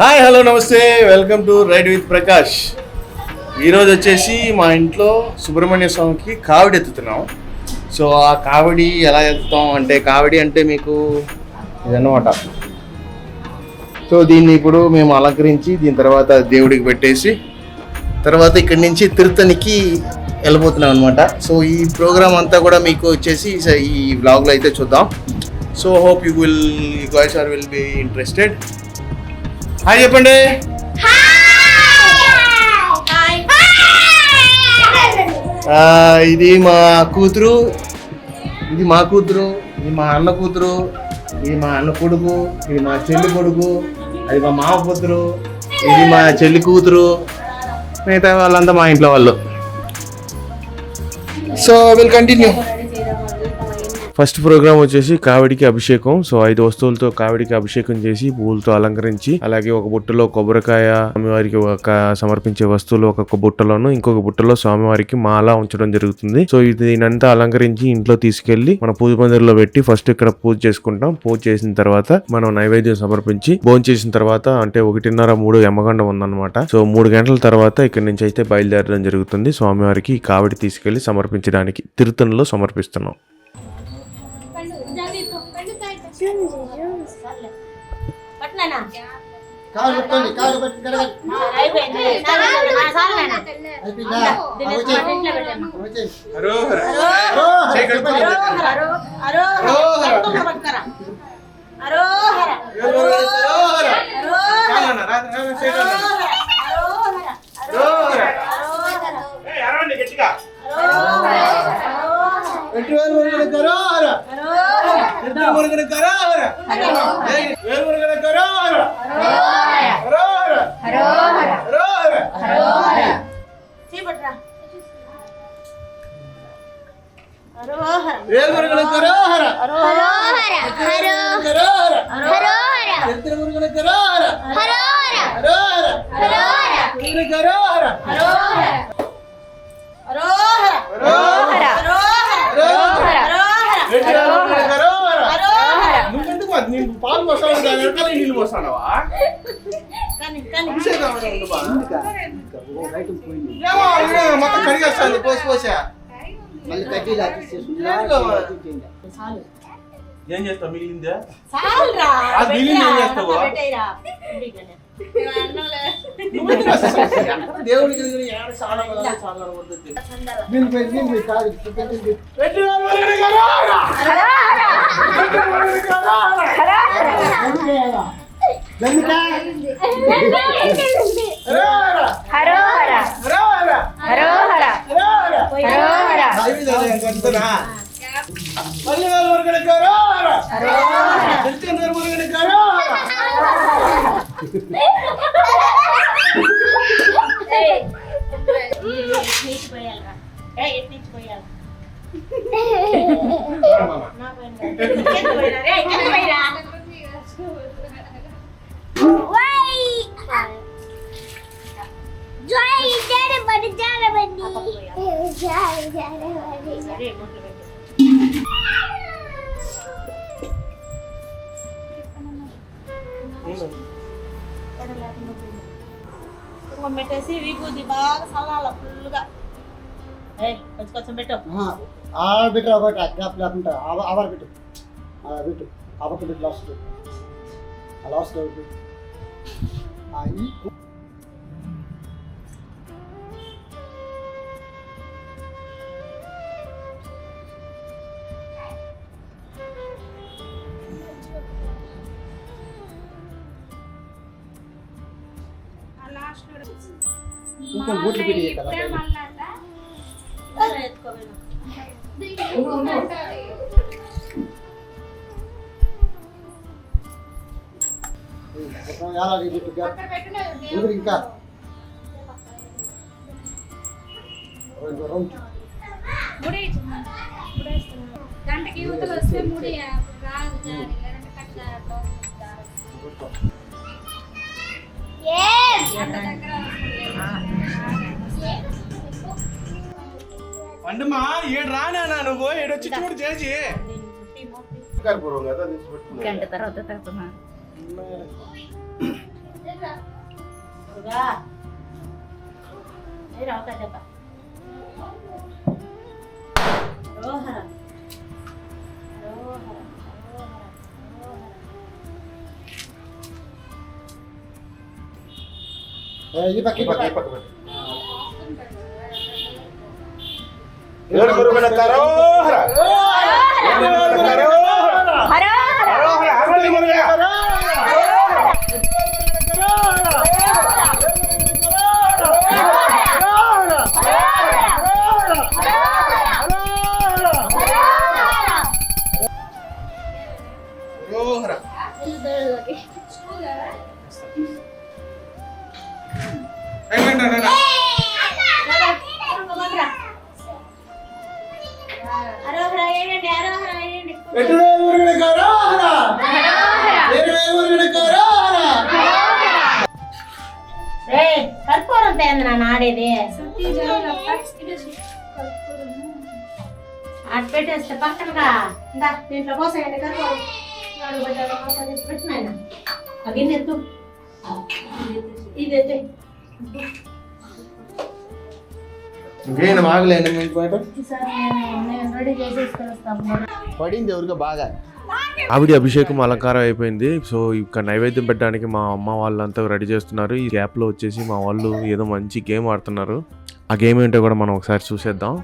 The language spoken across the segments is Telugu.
హాయ్ హలో నమస్తే. Welcome to ride with Prakash ఈరోజు వచ్చేసి మా ఇంట్లో సుబ్రహ్మణ్య స్వామికి కావిడి ఎత్తుతున్నాం. సో ఆ కావిడి ఎలా ఎత్తుతాం అంటే కావిడి అంటే మీకు ఇదన్నమాట. సో దీన్ని ఇప్పుడు మేము అలంకరించి దీని తర్వాత దేవుడికి పెట్టేసి తర్వాత ఇక్కడి నుంచి తిరుతనికి వెళ్ళిపోతున్నాం అనమాట సో ఈ ప్రోగ్రామ్ అంతా కూడా మీకు వచ్చేసి స- ఈ బ్లాగ్లో అయితే చూద్దాం. So hope you will guys are will be interested hi చెప్పండి. ఇది మా కూతురు ఇది మా కూతురు ఇది మా అన్న కూతురు ఇది మా అన్న కొడుకు ఇది మా చెల్లి కొడుకు అది మా మామ కూతురు ఇది మా చెల్లి కూతురు మిగతా వాళ్ళంతా మా ఇంట్లో వాళ్ళు. So will continue first programme వచ్చేసి కావిడికి అభిషేకం. సో ఐదు వస్తువులతో కావిడికి అభిషేకం చేసి పూలతో అలంకరించి అలాగే ఒక బుట్టలో కొబ్బరికాయ స్వామివారికి ఒక సమర్పించే వస్తువులు ఒక బుట్టలోను ఇంకొక బుట్టలో స్వామివారికి మాల ఉంచడం జరుగుతుంది. సో ఇది దీనంతా అలంకరించి ఇంట్లో తీసుకెళ్ళి మన పూజ మందిరంలో పెట్టి ఫస్ట్ ఇక్కడ పూజ చేసుకుంటాం. పూజ చేసిన తర్వాత మనం నైవేద్యం సమర్పించి భోజనం చేసిన తర్వాత అంటే ఒకటిన్నర మూడు యమగండం ఉందన్నమాట. సో మూడు గంటల తర్వాత ఇక్కడ నుంచి అయితే బయలుదేరడం జరుగుతుంది. స్వామివారికి కావిడి తీసుకెళ్ళి సమర్పించడానికి తిరుతనలో సమర్పిస్తున్నాం. కాలు పెట్టుకోండి కాలు పెట్టి కడగండి అయిపోయింది నా సార్ నాయనా అయిపోయిందా దీన్ని అరోహర వేలు మురుగుడు హరోహర. అరోహర అరోహర. ఎత్తున మురుగుడు అరోహర. అరోహర. మురుగుడు అరోహర. అరోహర అరోహర హరోహర. అరోహర అరోహర ఎత్తు వేలు మురుగుడు హరోహర. అరోహర నువ్వెందుకు అది? నేను పాలు పోస్తాను దాని వెనకాల నీళ్ళు పోస్తానవా కానీ కానీ అభిషేకం ఏమైనా ఉందా? ఏమో, ఇదే మొత్తం కడిగేస్తాను పోసి పోసా మళ్ళీ కడ్డీలు అతికేసుకుంటా. చాలు. ఏం చేస్తావు మిగిలిందే? చాలురా ఆ బిల్లింగ్ ఏం చేస్తావు? దేవుడికి చాలా చాలా వద్దు. దీన్ని పెట్టి దీన్ని పెట్టి కాదు పెట్టింది. పెట్టు వాళ్ళని కరారా! పెట్టు వాళ్ళని కరారా! ఎందుకేయాలా? ఎందుకా? కరారా! కరారా! కరారా! అయిపోయిందా నేను కట్టుకున్నా? మళ్ళీ వాళ్ళ వరకనే కరారా! తెచ్చుకున్న వాళ్ళ వరకనే కరారా! నీచి పోయాలిరా. ఏయ్, ఎటు నుంచి పోయాలి? రా మామ. నా పైన. కింద పోయిరా. ఏయ్, కింద పోయిరా. ఆ పక్క పోయాలి. సరే, గుంటలు పెట్టు. కుంకుమ పెట్టేసి విభూది బాగా చల్లాల ఫుల్గా ఏయ్ కొంచెం కొంచెం పెట్టు ఆహా. ఆడ పెట్టు ఒకటి గ్యాప్ లేకుండా ఆవ- ఆవార పెట్టు ఆ, పెట్టు ఆవక పెట్టు లాస్ట్ ఆ లాస్ట్ పెట్టు కుంకుమ బూట్లు పెట్టి కదా ఇంకా గంటకి యువతలు వస్తే ముడి రాదు జారి లేదంటే కట్ అట్లా అంత దగ్గర పండుమా ఏడు రానా నువ్వు. ఏడొచ్చి చూడు చేసి కర్పూరం కదా. గంట తర్వాత తగ్గుతున్నా దెబ్బ రోహర రోహర ఏ, ఈ పక్క ఈ పక్క, ఈ పక్క. ఏడు ఇందా దీంట్లో పోసేయండి ఇంకేం పడింది ఎవరికో బాగా. ఆవిడ అభిషేకం అలంకారం అయిపోయింది. సో ఇక్కడ నైవేద్యం పెట్టడానికి మా అమ్మ వాళ్ళంతా రెడీ చేస్తున్నారు. ఈ గ్యాప్లో వచ్చేసి మా వాళ్ళు ఏదో మంచి గేమ్ ఆడుతున్నారు. ఆ గేమ్ ఏంటో కూడా మనం ఒకసారి చూసేద్దాం.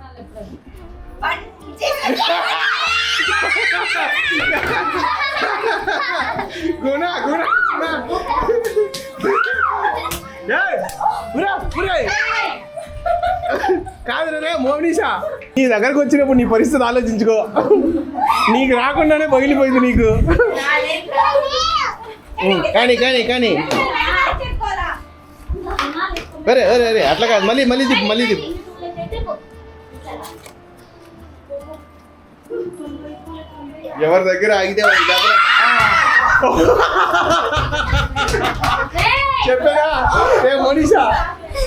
రే మోనిషా నీ దగ్గరకు వచ్చినప్పుడు నీ పరిస్థితి ఆలోచించుకో. నీకు రాకుండానే పగిలిపోయింది నీకు. కానీ కానీ కానీ. అరే అరే అరే అట్లా కాదు. మళ్ళీ మళ్ళీ తిప్పు మళ్ళీ తిప్పు. ఎవరి దగ్గర ఆగితే చెప్పారా ఏ మోనిషా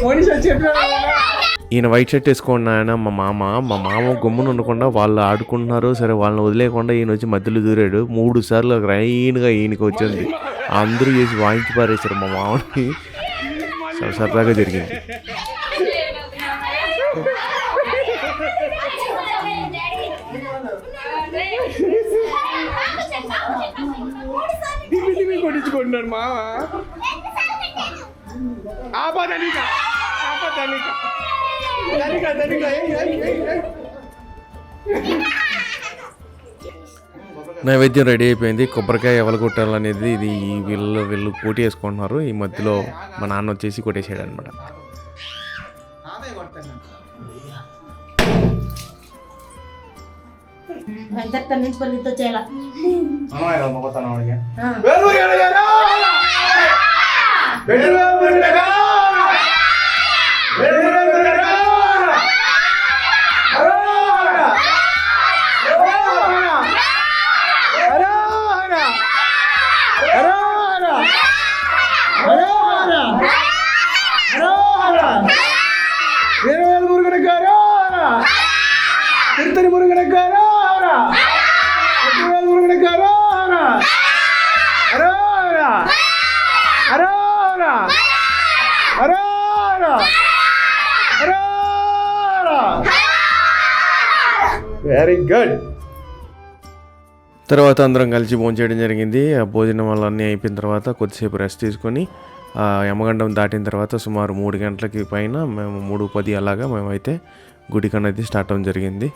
మోనిషా చెప్పారా ఈయన వైట్ షర్ట్ వేసుకోండి ఆయన మా మామ మా మామ గమ్మున ఉండకుండా వాళ్ళు ఆడుకుంటున్నారు. సరే వాళ్ళని వదిలేకుండా ఈయన వచ్చి మధ్యలో దూరాడు. మూడు సార్లు రైన్గా ఈయనకి వచ్చింది. అందరూ చేసి వాయించి పారేశారు మా మామని. సర- సరదాగా జరిగింది. కొట్టించుకుంటున్నాడు మామ. ఆపా ధనిక నైవేద్యం రెడీ అయిపోయింది. కొబ్బరికాయ ఎవరు కొట్టాలనేది ఇది ఈ వీళ్ళు వీళ్ళు పోటీ వేసుకుంటున్నారు. ఈ మధ్యలో మా నాన్న వచ్చేసి కొట్టేసాడు అనమాట నుంచి తర్వాత అందరం కలిసి భోంచేయడం జరిగింది. ఆ భోజనం వల్ల అన్నీ అయిపోయిన తర్వాత కొద్దిసేపు రెస్ట్ తీసుకొని యమగండం దాటిన తర్వాత సుమారు మూడు గంటలకి పైన మేము మూడు పది అలాగా మేమైతే గుడికి అనేది స్టార్ట్ అవ్వడం జరిగింది.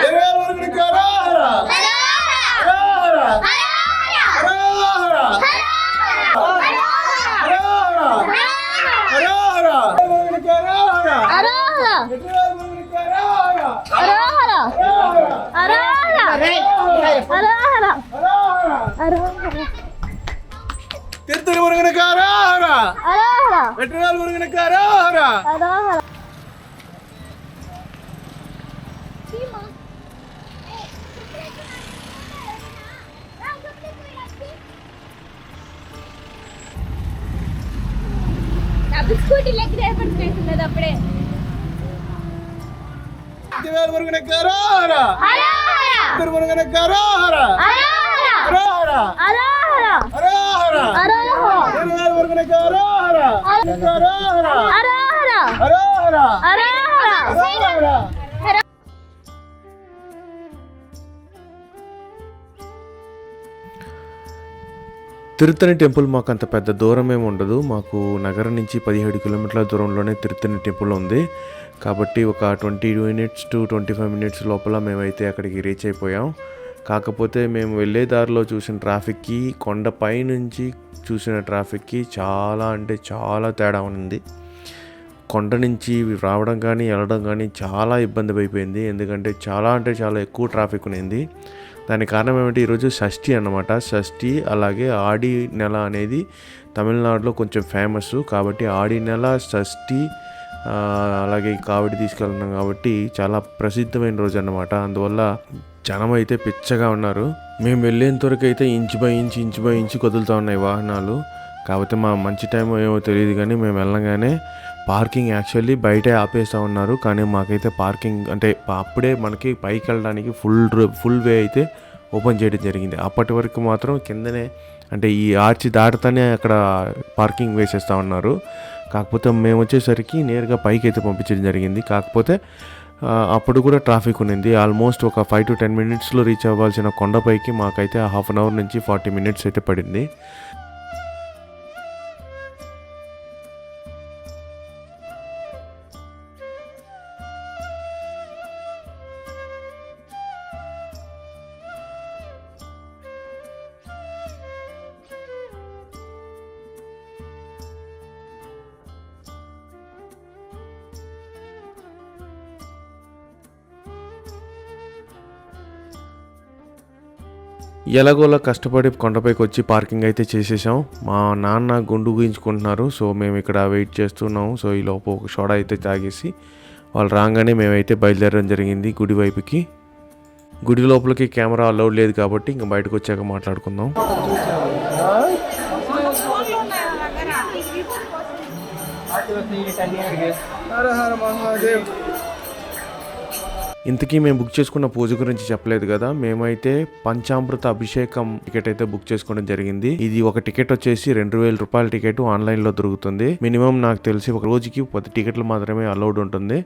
திருவருகனுக்கு వెట్రగాల మురుగన కారారా స్కూటీ లెక్క ఏర్పడినట్టుంది అప్పుడే తిరువేల మురుగన కారారా తిరుత్తడి మురుగన కారారా కారారా అరారా తిరువేల మురుగన కారారా తిరుత్తని టెంపుల్ మాకు అంత పెద్ద దూరం ఏమి ఉండదు. మాకు నగరం నుంచి పదిహేడు కిలోమీటర్ల దూరంలోనే తిరుత్తని టెంపుల్ ఉంది. కాబట్టి ఒక twenty minutes to twenty five minutes లోపల మేమైతే అక్కడికి రీచ్ అయిపోయాం. కాకపోతే మేము వెళ్ళే దారిలో చూసిన ట్రాఫిక్కి కొండపై నుంచి చూసిన ట్రాఫిక్కి చాలా అంటే చాలా తేడా ఉంది కొండ నుంచి రావడం కానీ వెళ్ళడం కానీ చాలా ఇబ్బంది అయిపోయింది ఎందుకంటే చాలా అంటే చాలా ఎక్కువ ట్రాఫిక్ ఉన్నింది. దానికి కారణం ఏమంటే? ఈరోజు షష్ఠి అన్నమాట. షష్ఠి అలాగే ఆడి నెల అనేది తమిళనాడులో కొంచెం ఫేమస్ కాబట్టి ఆడి నెల షష్ఠి అలాగే కావడి తీసుకెళ్తున్నాం కాబట్టి చాలా ప్రసిద్ధమైన రోజు అన్నమాట. అందువల్ల జనం అయితే పిచ్చగా ఉన్నారు. మేము వెళ్ళేంతవరకు అయితే inch by inch inch by inch కదులుతూ ఉన్నాయి వాహనాలు. కాకపోతే మా మంచి టైం ఏమో తెలియదు కానీ మేము వెళ్ళగానే పార్కింగ్ యాక్చువల్లీ బయటే ఆపేస్తూ ఉన్నారు. కానీ మాకైతే పార్కింగ్ అంటే అప్పుడే మనకి పైకి వెళ్ళడానికి ఫుల్ ఫుల్ వే అయితే ఓపెన్ చేయడం జరిగింది. అప్పటి వరకు మాత్రం కిందనే అంటే ఈ ఆర్చి దాటుతానే అక్కడ పార్కింగ్ వేసేస్తూ ఉన్నారు. కాకపోతే మేము వచ్చేసరికి నేరుగా పైకి అయితే పంపించడం జరిగింది. కాకపోతే అప్పుడు కూడా ట్రాఫిక్ ఉన్నింది. ఆల్మోస్ట్ ఒక ఫైవ్ టు టెన్ మినిట్స్లో రీచ్ అవ్వాల్సిన కొండపైకి మాకైతే హాఫ్ అన్ అవర్ నుంచి ఫార్టీ మినిట్స్ అయితే పడింది. ఎలాగోలా కష్టపడి కొండపైకి వచ్చి పార్కింగ్ అయితే చేసేసాం. మా నాన్న గుండు గుయించుకుంటున్నారు సో మేము ఇక్కడ వెయిట్ చేస్తున్నాము. సో ఈ లోపు ఒక షోడా అయితే తాగేసి వాళ్ళు రాగానే మేమైతే బయలుదేరడం జరిగింది గుడి వైపుకి. గుడి లోపలికి కెమెరా అలౌడ్ లేదు కాబట్టి ఇంకా బయటకు వచ్చాక మాట్లాడుకుందాం. ఇంతకీ మేము బుక్ చేసుకున్న పూజ గురించి చెప్పలేదు కదా. మేమైతే పంచామృత అభిషేకం టికెట్ అయితే బుక్ చేసుకోవడం జరిగింది. ఇది ఒక టికెట్ వచ్చేసి రెండు వేల రూపాయల టికెట్ ఆన్లైన్లో దొరుకుతుంది. మినిమం నాకు తెలిసి ఒక రోజుకి పది టికెట్లు మాత్రమే అలౌడ్ ఉంటుంది.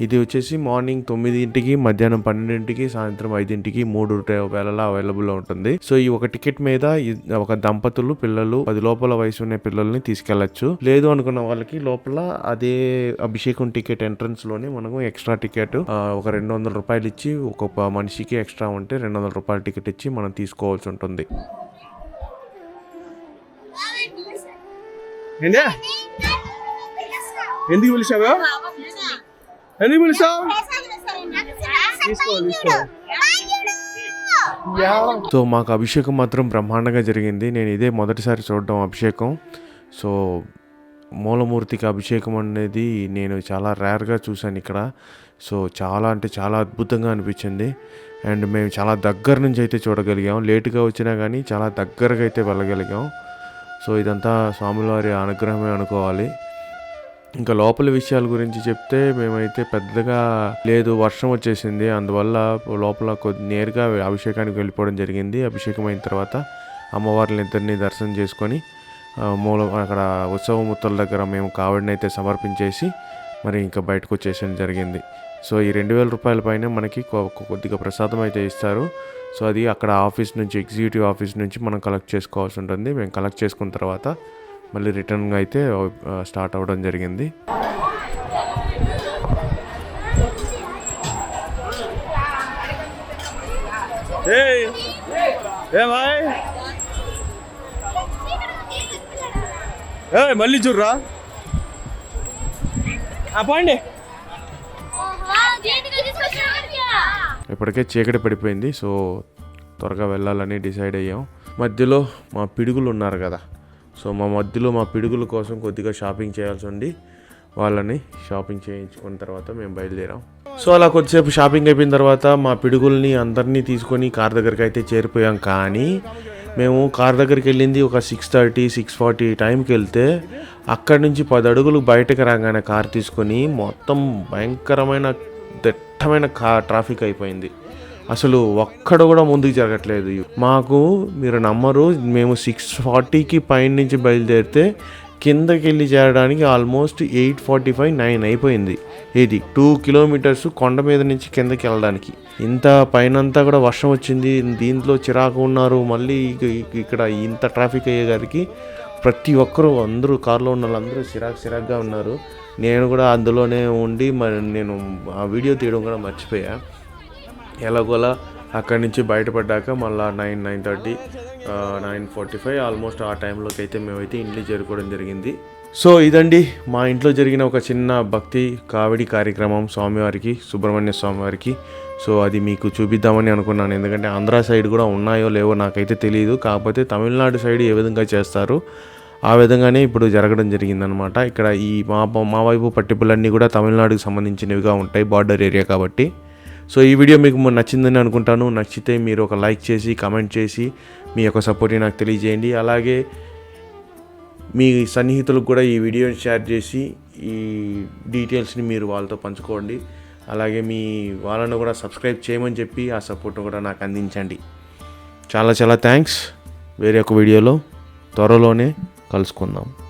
ఇది వచ్చేసి మార్నింగ్ తొమ్మిదింటికి మధ్యాహ్నం పన్నెండింటికి సాయంత్రం ఐదింటికి మూడు టే- వేళలా అవైలబుల్ ఉంటుంది. సో ఈ ఒక టికెట్ మీద ఒక దంపతులు పిల్లలు పది లోపల వయసు ఉన్న పిల్లల్ని తీసుకెళ్ళొచ్చు లేదు అనుకున్న వాళ్ళకి లోపల అదే అభిషేకం టికెట్ ఎంట్రన్స్లోనే మనకు ఎక్స్ట్రా టికెట్ ఒక రెండు వందల రూపాయలు ఇచ్చి ఒక్కొక్క మనిషికి ఎక్స్ట్రా ఉంటే రెండు వందల రూపాయల టికెట్ ఇచ్చి మనం తీసుకోవాల్సి ఉంటుంది. ఎందుకు పిలిచావు? ఎందుకు పిలిచావు? సో మాకు అభిషేకం మాత్రం బ్రహ్మాండంగా జరిగింది. నేను ఇదే మొదటిసారి చూడడం అభిషేకం. సో మూలమూర్తికి అభిషేకం అనేది నేను చాలా రేర్గా చూశాను ఇక్కడ. సో చాలా అంటే చాలా అద్భుతంగా అనిపించింది. అండ్ మేము చాలా దగ్గర నుంచి అయితే చూడగలిగాం. లేటుగా వచ్చినా కానీ చాలా దగ్గరగా అయితే వెళ్ళగలిగాం. సో ఇదంతా స్వామివారి అనుగ్రహమే అనుకోవాలి. ఇంకా లోపల విషయాల గురించి చెప్తే మేమైతే పెద్దగా లేదు వర్షం వచ్చేసింది. అందువల్ల లోపల కొద్ది నేరుగా అభిషేకానికి వెళ్ళిపోవడం జరిగింది. అభిషేకం అయిన తర్వాత అమ్మవార్లని ఇద్దరిని దర్శనం చేసుకొని మూల అక్కడ ఉత్సవ ముత్తల దగ్గర మేము కావిడిని అయితే సమర్పించేసి మరి ఇంకా బయటకు వచ్చేసడం జరిగింది. సో ఈ రెండు వేల రూపాయల పైన మనకి కొద్దిగా ప్రసాదం అయితే ఇస్తారు. సో అది అక్కడ ఆఫీస్ నుంచి ఎగ్జిక్యూటివ్ ఆఫీస్ నుంచి మనం కలెక్ట్ చేసుకోవాల్సి ఉంటుంది. మేము కలెక్ట్ చేసుకున్న తర్వాత మళ్ళీ రిటర్న్గా అయితే స్టార్ట్ అవ్వడం జరిగింది. మళ్ళీ చూడరా. పోండి ఇప్పటికే చీకటి పడిపోయింది సో త్వరగా వెళ్ళాలని డిసైడ్ అయ్యాం. మధ్యలో మా పిడుగులు ఉన్నారు కదా సో మా మధ్యలో మా పిడుగుల కోసం కొద్దిగా షాపింగ్ చేయాల్సి ఉండి వాళ్ళని షాపింగ్ చేయించుకున్న తర్వాత మేము బయలుదేరాం. సో అలా కొద్దిసేపు షాపింగ్ అయిపోయిన తర్వాత మా పిడుగుల్ని అందరినీ తీసుకొని కార్ దగ్గరికి అయితే చేరిపోయాం కానీ మేము కార్ దగ్గరికి వెళ్ళింది ఒక సిక్స్ థర్టీ సిక్స్ ఫార్టీ టైంకి వెళ్తే అక్కడి నుంచి పది అడుగులు బయటకు రాగానే కార్ తీసుకొని మొత్తం భయంకరమైన దట్టమైన కా ట్రాఫిక్ అయిపోయింది. అసలు ఒక్కడ కూడా ముందుకు జరగట్లేదు. మాకు మీరు నమ్మరు మేము సిక్స్ ఫార్టీకి పైన నుంచి బయలుదేరితే కిందకి వెళ్ళి చేరడానికి almost eight forty five nine అయిపోయింది. ఇది టూ కిలోమీటర్స్ కొండ మీద నుంచి కిందకి వెళ్ళడానికి. ఇంత పైనంతా కూడా వర్షం వచ్చింది. దీంట్లో చిరాకు ఉన్నారు. మళ్ళీ ఇక్కడ ఇంత ట్రాఫిక్ అయ్యేగారికి ప్రతి ఒక్కరూ అందరూ కారులో ఉన్న వాళ్ళందరూ చిరాకు చిరాకుగా ఉన్నారు. నేను కూడా అందులోనే ఉండి మరి నేను ఆ వీడియో తీయడం కూడా మర్చిపోయా. ఎలాగోలా అక్కడి నుంచి బయటపడ్డాక మళ్ళీ nine nine thirty nine forty five almost ఆ టైంలోకి అయితే మేమైతే ఇంట్లో చేరుకోవడం జరిగింది. సో ఇదండి మా ఇంట్లో జరిగిన ఒక చిన్న భక్తి కావిడి కార్యక్రమం స్వామివారికి సుబ్రహ్మణ్య స్వామివారికి. సో అది మీకు చూపిద్దామని అనుకున్నాను. ఎందుకంటే ఆంధ్ర సైడ్ కూడా ఉన్నాయో లేవో నాకైతే తెలియదు కాకపోతే తమిళనాడు సైడ్ ఏ విధంగా చేస్తారు ఆ విధంగానే ఇప్పుడు జరగడం జరిగిందనమాట. ఇక్కడ ఈ మా మా వైపు పట్టిపులన్నీ కూడా తమిళనాడుకి సంబంధించినవిగా ఉంటాయి బార్డర్ ఏరియా కాబట్టి. సో ఈ వీడియో మీకు నచ్చిందని అనుకుంటాను. నచ్చితే మీరు ఒక లైక్ చేసి కమెంట్ చేసి మీ యొక్క సపోర్ట్ని నాకు తెలియజేయండి. అలాగే మీ సన్నిహితులకు కూడా ఈ వీడియోని షేర్ చేసి ఈ డీటెయిల్స్ని మీరు వాళ్ళతో పంచుకోండి. అలాగే మీ వాళ్ళను కూడా సబ్స్క్రైబ్ చేయమని చెప్పి ఆ సపోర్ట్ కూడా నాకు అందించండి. చాలా చాలా థ్యాంక్స్. వేరే ఒక వీడియోలో త్వరలోనే కలుసుకుందాం.